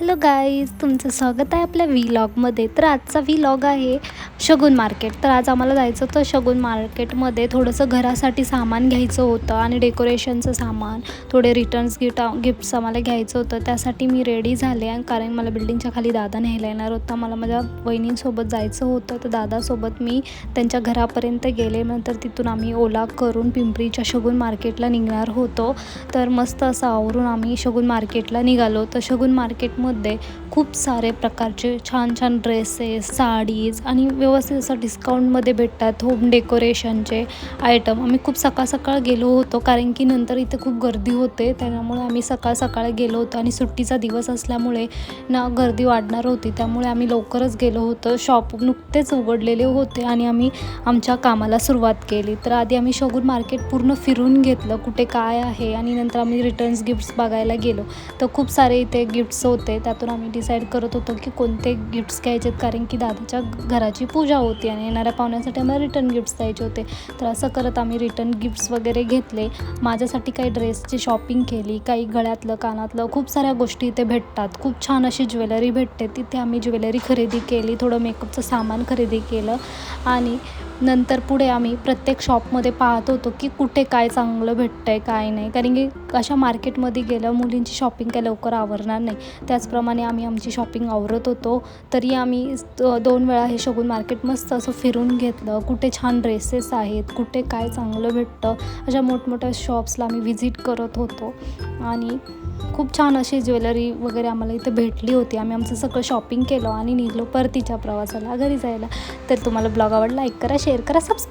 Hello guys तुमचं स्वागत आहे आपल्या व्हीलॉगमध्ये तर आजचा व्हीलॉग आहे शगुन मार्केट. तर आज आम्हाला जायचं होतं शगुन मार्केटमध्ये. थोडंसं घरासाठी सामान घ्यायचं होतं आणि डेकोरेशनचं सामान थोडे रिटर्न्स गिफ्ट गिफ्ट्स आम्हाला घ्यायचं होतं. त्यासाठी मी रेडी झाले आणि कारण मला बिल्डिंगच्या खाली दादा न्यायला येणार होता. मला माझ्या वहिनींसोबत जायचं होतं. तर दादासोबत मी त्यांच्या घरापर्यंत गेले. नंतर तिथून आम्ही ओला करून पिंपरीच्या शगुन मार्केटला निघणार होतो. तर मस्त असं आवरून आम्ही शगुन मार्केटला निघालो. तर शगुन मार्केटमध्ये खूप सारे प्रकारचे छान छान ड्रेसेस साडीज आणि व्यवस्थित असं डिस्काउंटमध्ये भेटतात होम डेकोरेशनचे आयटम आम्ही खूप सकाळ सकाळ गेलो होतो कारण की नंतर इथे खूप गर्दी होते. त्यामुळे आम्ही सकाळ सकाळ गेलो होतो आणि सुट्टीचा दिवस असल्यामुळे ना गर्दी वाढणार होती. त्यामुळे आम्ही लवकरच गेलो होतो. शॉप नुकतेच उघडलेले होते आणि आम्ही आमच्या कामाला सुरुवात केली. तर आधी आम्ही शगुन मार्केट पूर्ण फिरून घेतलं कुठे काय आहे आणि नंतर आम्ही रिटर्न्स गिफ्ट्स बघायला गेलो. तर खूप सारे इथे गिफ्ट्स होते. त्यातून आम्ही डिसाईड करत होतो की कोणते गिफ्ट्स घ्यायचेत. कारण की दादाच्या घराची पूजा होती आणि येणाऱ्या पाहुण्यासाठी आम्हाला रिटर्न गिफ्ट्स द्यायचे होते. तर असं करत आम्ही रिटर्न गिफ्ट्स वगैरे घेतले. माझ्यासाठी काही ड्रेसची शॉपिंग केली काही गळ्यातलं कानातलं खूप साऱ्या गोष्टी इथे भेटतात. खूप छान अशी ज्वेलरी भेटते. तिथे आम्ही ज्वेलरी खरेदी केली थोडं मेकअपचं सामान खरेदी केलं. आणि नंतर पुढे आम्ही प्रत्येक शॉपमध्ये पाहत होतो की कुठे काय चांगलं भेटतं आहे काय नाही. कारण की अशा मार्केटमध्ये गेलं मुलींची शॉपिंग काय लवकर आवरणार नाही. त्याच त्याचप्रमाणे आम्ही आमची शॉपिंग आवरत होतो तरी आम्ही दोन वेळा हे शगून मार्केट मस्त असं फिरून घेतलं. कुठे छान ड्रेसेस आहेत कुठे काय चांगलं भेटतं अशा मोठमोठ्या शॉप्सला आम्ही व्हिजिट करत होतो. आणि खूप छान अशी ज्वेलरी वगैरे आम्हाला इथे भेटली होती. आम्ही आमचं सगळं शॉपिंग केलं आणि निघलो परतीच्या प्रवासाला घरी जायला. तर तुम्हाला ब्लॉग आवडला लाईक करा शेअर करा सबस्क्राईब